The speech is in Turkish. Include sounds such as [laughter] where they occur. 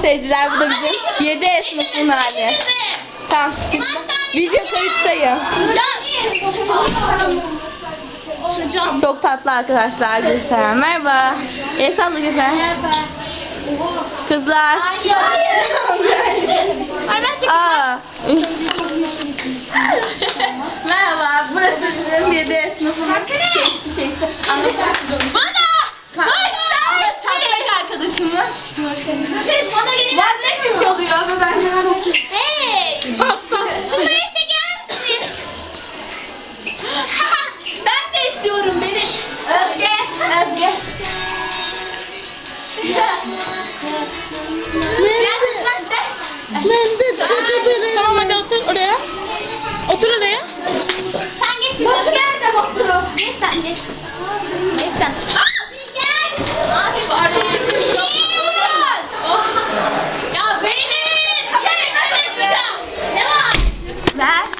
seyirciler bu da bizim 7 sınıfın hali. Tamam. Video kayıttayım. Çocuğum. Çok tatlı arkadaşlar Gülseren. Merhaba. El salla Gülseren. Kızlar. Ben çekeyim. Aa. Merhaba. Burası bizim 7 sınıfın şey, şeysi. Anlatıyorsunuz. Arkadaşımız. Şey bana gelin. Vazgeçmiş oluyor ve ben Hey. Hasta. Şurayı çeker misiniz? [laughs] Ben de istiyorum beni. Özge. Özge. Biraz ıslaştı. Ben de çekebilirim. Tamam hadi otur oraya. Otur oraya. Sen geç şimdi. Batu gel de Batu. Geç sen geç. Geç sen. that